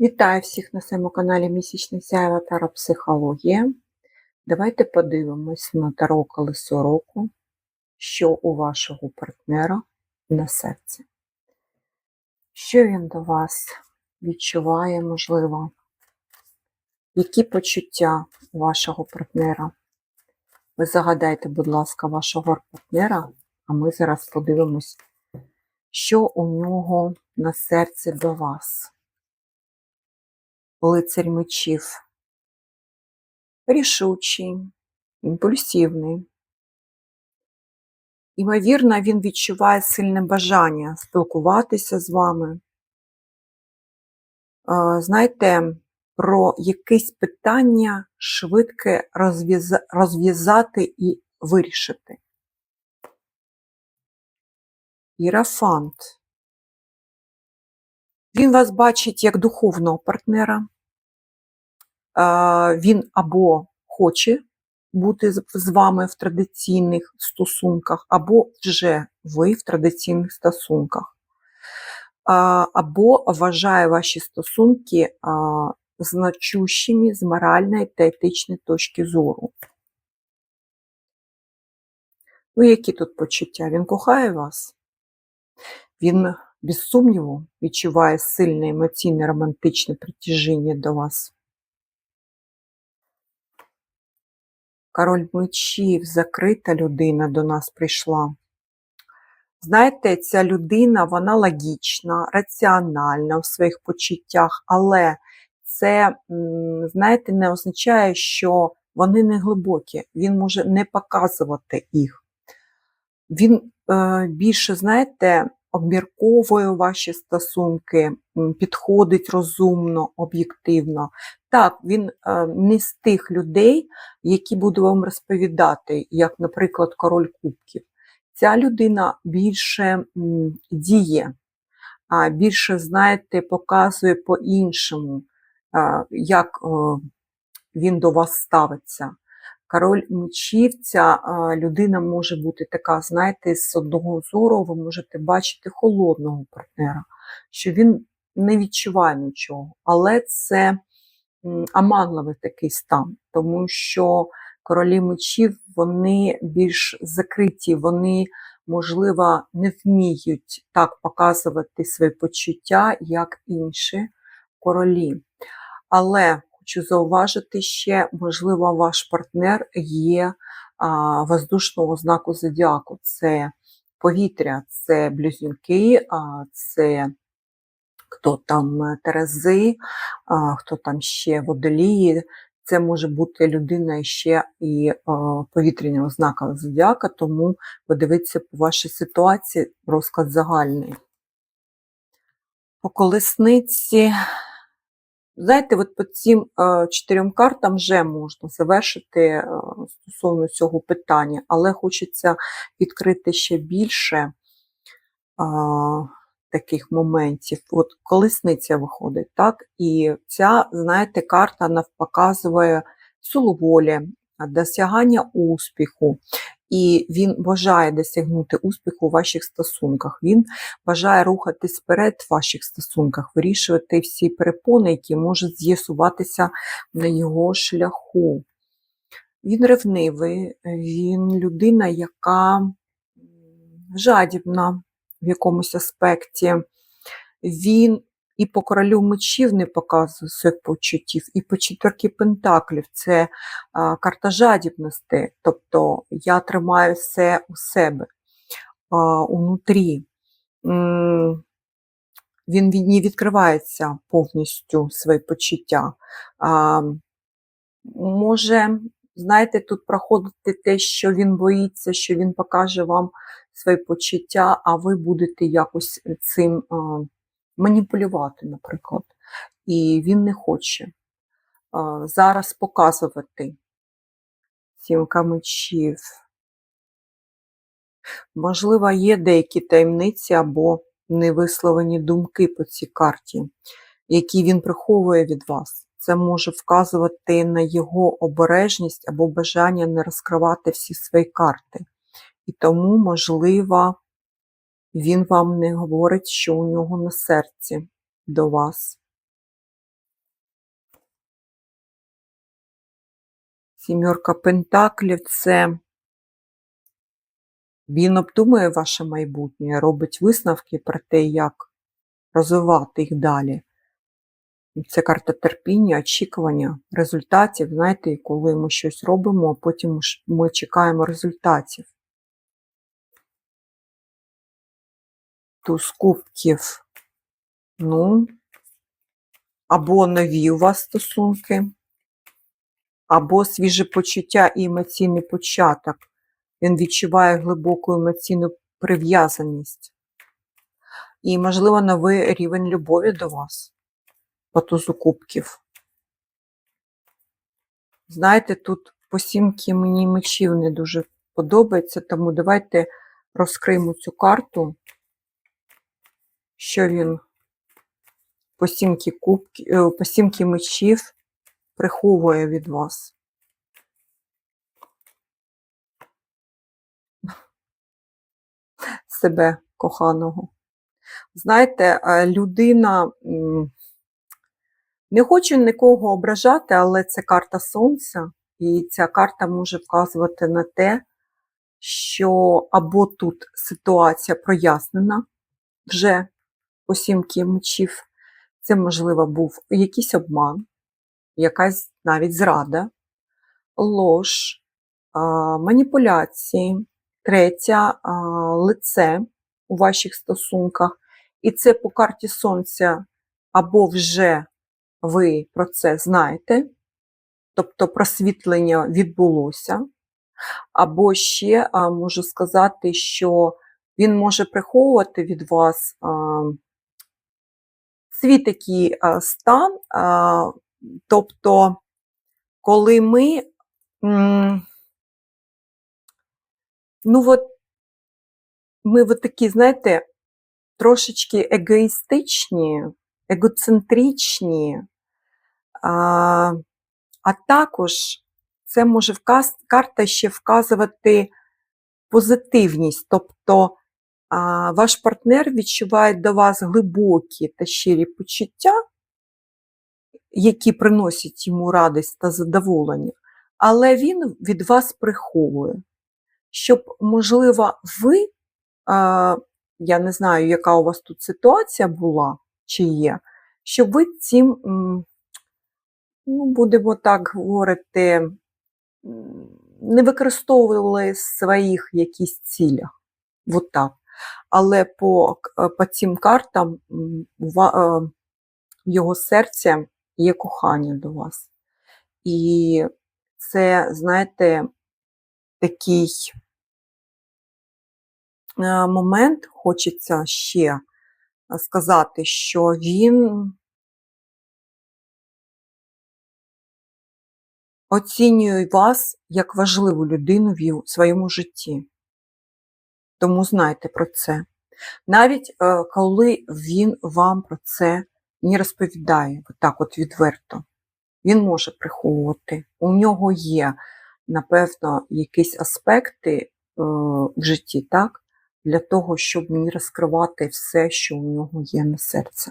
Вітаю всіх на своєму каналі Місячний Сяєва Таропсихологія. Давайте подивимось на Таро Колесо року, що у вашого партнера на серці. Що він до вас відчуває, можливо? Які почуття вашого партнера? Ви загадайте, будь ласка, вашого партнера, а ми зараз подивимось, що у нього на серці до вас лицарь мечів. Рішучий, імпульсивний. Імовірно, він відчуває сильне бажання спілкуватися з вами. Знаєте, про якесь питання швидке розв'язати і вирішити. Ірафант. Він вас бачить як духовного партнера, він або хоче бути з вами в традиційних стосунках, або вже ви в традиційних стосунках, або вважає ваші стосунки значущими з моральної та етичної точки зору. Ну, які тут почуття? Він кохає вас? Він, без сумніву, відчуває сильне емоційне романтичне притяжіння до вас. Король мечів, закрита людина до нас прийшла. Знаєте, ця людина, вона логічна, раціональна в своїх почуттях, але це, знаєте, не означає, що вони не глибокі. Він може не показувати їх. Він е, більше, знаєте, обмірковує ваші стосунки, підходить розумно, об'єктивно. Так, він е, не з тих людей, які буду вам розповідати, як, наприклад, король кубків. Ця людина більше діє, а більше, знаєте, показує по-іншому, як він до вас ставиться. Король мечів, ця людина може бути така, знаєте, з одного зору ви можете бачити холодного партнера, що він не відчуває нічого, але це аманливий такий стан, тому що королі мечів вони більш закриті, вони, можливо, не вміють так показувати свої почуття, як інші королі. Але хочу зауважити ще, можливо, ваш партнер є а, воздушного знаку зодіаку. Це повітря, це близнюки, а, це хто там е, Терези, а, хто там ще водолії. Це може бути людина ще і повітряного знака зодіака, тому подивіться по вашій ситуації розклад загальний. По колесниці Знаєте, от по цим е, чотирьом картам вже можна завершити е, стосовно цього питання, але хочеться відкрити ще більше таких моментів. От колесниця виходить, так? І ця, знаєте, карта навпоказує силу волі, досягання успіху, і він бажає досягнути успіху у ваших стосунках. Він бажає рухатись вперед в ваших стосунках, вирішувати всі перепони, які можуть з'ясуватися на його шляху. Він ревнивий, він людина, яка жадібна в якомусь аспекті. Він і по королю мечів не показує своїх почуттів, і по четверки пентаклів це а, карта жадібності, тобто я тримаю все у себе а, унутрі. Він не відкривається повністю свої почуття. А, Може, знаєте, тут проходити те, що він боїться, що він покаже вам свої почуття, а ви будете якось цим маніпулювати, наприклад. І він не хоче зараз показувати сімка мечів. Можливо, є деякі таємниці або невисловлені думки по цій карті, які він приховує від вас. Це може вказувати на його обережність або бажання не розкривати всі свої карти. І тому, можливо, він вам не говорить, що у нього на серці до вас. Сімерка Пентаклів це він обдумує ваше майбутнє, робить висновки про те, як розвивати їх далі. Це карта терпіння, очікування, результатів. Знаєте, коли ми щось робимо, а потім ми чекаємо результатів. Туз кубків. Ну, або нові у вас стосунки, або свіже почуття і емоційний початок. Він відчуває глибоку емоційну прив'язаність. І, можливо, новий рівень любові до вас по тузу кубків. Знаєте, тут по сімки мені мечів не дуже подобається, тому давайте розкриємо цю карту, що він по сімки, кубки, е, мечів приховує від вас. Себе коханого. Знаєте, е, людина, не хочу нікого ображати, але це карта Сонця, і ця карта може вказувати на те, що або тут ситуація прояснена вже по сімки мечів, це, можливо, був якийсь обман, якась навіть зрада, лож, маніпуляції, третя лице у ваших стосунках. І це по карті Сонця або вже ви про це знаєте, тобто просвітлення відбулося, або ще можу сказати, що він може приховувати від вас свій такий стан, тобто, коли ми, ну от, ми от такі, знаєте, трошечки егоїстичні, егоцентричні, а, а також це може вказ, карта ще вказувати позитивність, тобто ваш партнер відчуває до вас глибокі та щирі почуття, які приносять йому радість та задоволення, але він від вас приховує, щоб, можливо, ви, я не знаю, яка у вас тут ситуація була чи є, щоб ви цим, ну, будемо так говорити, не використовували своїх якісь цілях. От так. Але по, по цим картам е, в його серці є кохання до вас. І це, знаєте, такий е, момент хочеться ще е, сказати, що він оцінює вас як важливу людину в своєму житті. Тому знайте про це. Навіть е, коли він вам про це не розповідає, так от відверто, він може приховувати. У нього є, напевно, якісь аспекти е, в житті, так, для того, щоб не розкривати все, що у нього є на серці.